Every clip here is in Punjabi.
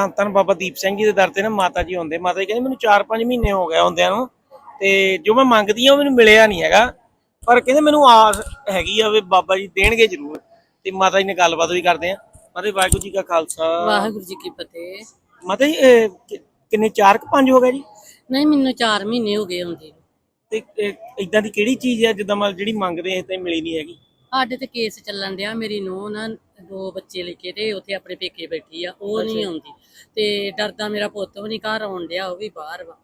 ਧੰਨ ਧੰਨ ਬਾਬਾ ਦੀਪ ਸਿੰਘ ਜੀ ਦੇ ਦਰ ਤੇ ਨਾ ਮਾਤਾ ਜੀ ਹੁੰਦੇ ਮਾਤਾ ਜੀ ਕਹਿੰਦੇ ਮੈਨੂੰ 4-5 ਮਹੀਨੇ ਹੋ ਗਏ ਹੁੰਦਿਆਂ ਨੂੰ ਤੇ ਜੋ ਮੈਂ ਮੰਗਦੀ ਆ ਉਹ ਮੈਨੂੰ ਮਿਲਿਆ ਨਹੀਂ ਹੈਗਾ। ਪਰ ਕਹਿੰਦੇ ਮੈਨੂੰ ਆਸ ਹੈਗੀ ਆ ਵੀ ਬਾਬਾ ਜੀ ਦੇਣਗੇ ਜ਼ਰੂਰ ਤੇ ਮਾਤਾ ਜੀ ਨੇ ਗੱਲਬਾਤ ਵੀ ਕਰਦੇ ਆ। ਮਾਤਾ ਵਾਹਿਗੁਰੂ ਜੀ ਕਾ ਖਾਲਸਾ। ਵਾਹਿਗੁਰੂ ਜੀ ਕੀ ਫਤਿਹ। ਮਾਤਾ ਜੀ ਇਹ ਕਿ- ਕਿੰਨੇ 4 ਕਿ 5 ਹੋ ਗਏ ਜੀ? ਨਹੀਂ ਮੈਨੂੰ 4 ਮਹੀਨੇ ਹੋ ਗਏ ਹੁੰਦੇ ਨੂੰ। ਤੇ ਇਦਾਂ ਦੀ ਕਿਹੜੀ ਚੀਜ਼ ਹੈ ਜਿੱਦਾਂ ਮਤਲਬ ਜਿਹੜੀ ਮੰਗਦੇ ਆ ਤੇ ਮਿਲੀ ਨਹੀਂ ਹੈਗੀ? ਸਾਡੇ ਤੇ ਕੇਸ ਚੱਲਣ ਡਿਆ ਮੇਰੀ ਨੂੰਹ ਨਾ ਦੋ ਬੱਚੇ ਲੈ ਕੇ ਤੇ ਉੱਥੇ ਆਪਣੇ ਪੇਕੇ ਬੈਠੀ ਆ ਉਹ ਨਹੀਂ ਆਉਂਦੀ। ਤੇ ਡਰਦਾ ਮੇਰਾ ਪੁੱਤ ਵੀ ਨਹੀਂ ਘਰ ਆਉਣ ਡਿਆ ਉਹ ਵੀ ਬਾਹਰ ਵਾ।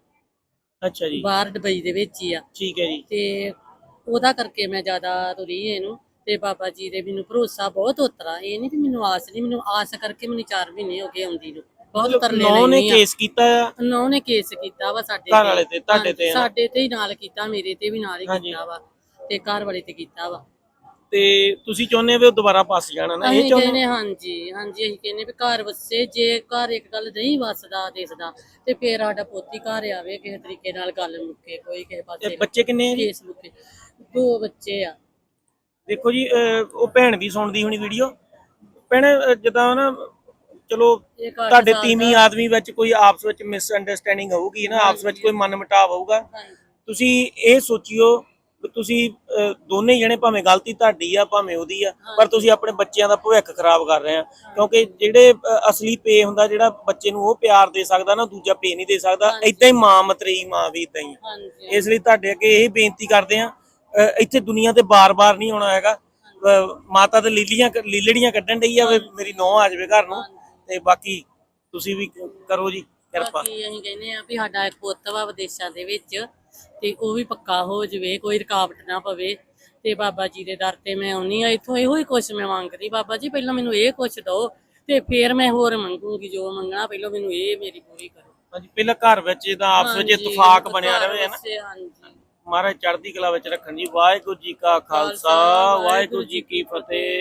ਅੱਛਾ ਜੀ। ਬਾਹਰ ਦੁਬਈ ਦੇ ਵਿੱਚ ਹੀ ਆ। ਠੀਕ ਹੈ ਜੀ। ਤੇ ਉਹਦਾ ਕਰਕੇ ਮੈਂ ਜ਼ਿਆਦਾ ਤੁਰੀ ਇਹਨੂੰ ਤੇ ਬਾਬਾ ਜੀ ਦੇ ਮੈਨੂੰ ਭਰੋਸਾ ਬਹੁਤ ਉਤਰਾ। ਇਹ ਨਹੀਂ ਕਿ ਮੈਨੂੰ ਆਸ ਨਹੀਂ ਮੈਨੂੰ ਆਸ ਕਰਕੇ ਮੈਨੂੰ 4 ਮਹੀਨੇ ਹੋ ਗਏ ਆਉਂਦੀ ਨੂੰ। ਬਹੁਤ ਤਰਲੇ ਨੌ ਨੇ ਲੈਣੀ ਆ। ਕੇਸ ਕੀਤਾ ਆ? ਨੌ ਨੇ ਕੇਸ ਕੀਤਾ ਵਾ ਸਾਡੇ ਘਰ ਵਾਲੇ ਤੇ, ਤੁਹਾਡੇ ਤੇ। ਸਾਡੇ ਤੇ ਹੀ ਨਾਲ ਕੀਤਾ ਮੇਰੇ ਤੇ ਵੀ ਨਾਲ ਹੀ। ਕੀਤਾ ਵਾ ਤੇ ਘਰ ਵਾਲੇ ਤੇ ਕੀਤਾ ਵਾ। ਤੇ ਤੁਸੀਂ ਚਾਹੁੰਦੇ ਹੋ ਵੀ ਉਹ ਦੁਬਾਰਾ ਫਸ ਜਾਣਾ ਨਾ ਇਹ ਅਸੀਂ ਚਾਹੁੰਦੇ ਕਹਿੰਦੇ ਹਾਂਜੀ ਹਾਂਜੀ ਅਸੀਂ ਕਹਿੰਦੇ ਵੀ ਘਰ ਵਸੇ ਜੇ ਘਰ ਇੱਕ ਗੱਲ ਨਹੀਂ ਵਸਦਾ ਦਿਸਦਾ ਤੇ ਫੇਰ ਸਾਡਾ ਪੋਤੀ ਘਰ ਆਵੇ ਕਿਸੇ ਤਰੀਕੇ ਨਾਲ ਗੱਲ ਮੁੱਕੇ ਕੋਈ ਕਿਸੇ ਪਾਸੇ ਬੱਚੇ ਕਿੰਨੇ ਆ ਜੀ? ਕੇਸ ਮੁੱਕੇ। ਦੋ ਬੱਚੇ ਆ। ਦੇਖੋ ਜੀ ਅਹ, ਉਹ ਭੈਣ ਵੀ ਸੁਣਦੀ ਹੋਣੀ ਵੀਡੀਓ। ਭੈਣ ਅਹ, ਜਿੱਦਾਂ ਨਾ ਚਲੋ ਇਹ ਘਰ ਤੁਹਾਡੇ ਸਾਲ ਤੀਵੀਂ ਆਦਮੀ ਵਿੱਚ ਕੋਈ ਆਪਸ ਵਿੱਚ ਮਿਸ ਅੰਡਰਸਟੈਂਡਿੰਗ ਹੋਊਗੀ ਨਾ ਆਪਸ ਵਿੱਚ ਕੋਈ ਮਨ ਮੁਟਾਵ ਹੋਊਗਾ। ਹਾਂਜੀ। ਤੁਸੀਂ ਇਹ ਸੋਚਿਓ ਕਿ ਤੁਸੀਂ ਦੋਨੇ ਜਣੇ ਭਾਵੇਂ ਗਲਤੀ ਤੁਹਾਡੀ ਆ ਭਾਵੇਂ ਉਹਦੀ ਆ ਪਰ ਤੁਸੀਂ ਆਪਣੇ ਬੱਚਿਆਂ ਦਾ ਭਵਿੱਖ ਖਰਾਬ ਕਰ ਰਹੇ ਆ। ਕਿਉਂਕਿ ਜਿਹੜੇ ਅਸਲੀ ਪੇ ਹੁੰਦਾ ਜਿਹੜਾ ਬੱਚੇ ਨੂੰ ਉਹ ਪਿਆਰ ਦੇ ਸਕਦਾ ਨਾ ਦੂਜਾ ਪੇ ਨਹੀਂ ਦੇ ਸਕਦਾ। ਇਦਾਂ ਹੀ ਮਾਂ ਮਤਰੇਈ ਮਾਂ ਵੀ ਇਦਾਂ ਹੀ ਇਸ ਲਈ ਤੁਹਾਡੇ ਅੱਗੇ ਇਹ ਬੇਨਤੀ ਕਰਦੇ ਆ ਇੱਥੇ ਦੁਨੀਆ ਤੇ ਬਾਰ-ਬਾਰ ਨਹੀਂ ਆਉਣਾ ਹੈਗਾ। ਮਾਤਾ ਤੇ ਲੀਲੀਆਂ ਲੀਲੜੀਆਂ ਕੱਢਣ ਡਈ ਆ ਵੀ ਮੇਰੀ ਨੌਂ ਆ ਜਾਵੇ ਘਰ ਨੂੰ। ਤੇ ਬਾਕੀ ਤੁਸੀਂ ਵੀ ਕਰੋ ਜੀ ਕਿਰਪਾ। ਅਸੀਂ ਕਹਿੰਦੇ ਆ ਵੀ ਸਾਡਾ ਇੱਕ ਪੁੱਤ ਵਾ ਵਿਦੇਸ਼ਾਂ ਦੇ ਵਿੱਚ। ਤੇ ਉਹ ਵੀ ਪੱਕਾ ਹੋ ਜਵੇ ਕੋਈ ਰੁਕਾਵਟ ਨਾ ਪਵੇ। ਤੇ ਬਾਬਾ ਜੀ ਦੇ ਦਰ ਤੇ ਮੈਂ ਆਉਣੀ ਆ ਇੱਥੋਂ ਇਹੋ ਹੀ ਕੁਛ ਮੈਂ ਮੰਗਦੀ। ਬਾਬਾ ਜੀ ਪਹਿਲਾਂ ਮੈਨੂੰ ਇਹ ਕੁਛ ਦਿਓ ਤੇ ਫਿਰ ਮੈਂ ਹੋਰ ਮੰਗੂਗੀ ਜੋ ਮੰਗਣਾ ਪਹਿਲਾਂ ਮੈਨੂੰ ਇਹ ਮੇਰੀ ਪੂਰੀ ਕਰੋ। ਹਾਂਜੀ ਪਹਿਲਾਂ ਘਰ ਵਿੱਚ ਇਹਦਾ ਆਪਸ ਵਿੱਚ ਇਤਫਾਕ ਬਣਿਆ ਰਹੇ ਹੈ ਨਾ। ਹਾਂਜੀ। ਮਹਾਰਾਜ ਚੜ੍ਹਦੀ ਕਲਾ ਵਿੱਚ ਰੱਖਣ ਜੀ। ਵਾਹਿਗੁਰੂ ਜੀ ਕਾ ਖਾਲਸਾ ਵਾਹਿਗੁਰੂ ਜੀ ਕੀ ਫਤਿਹ।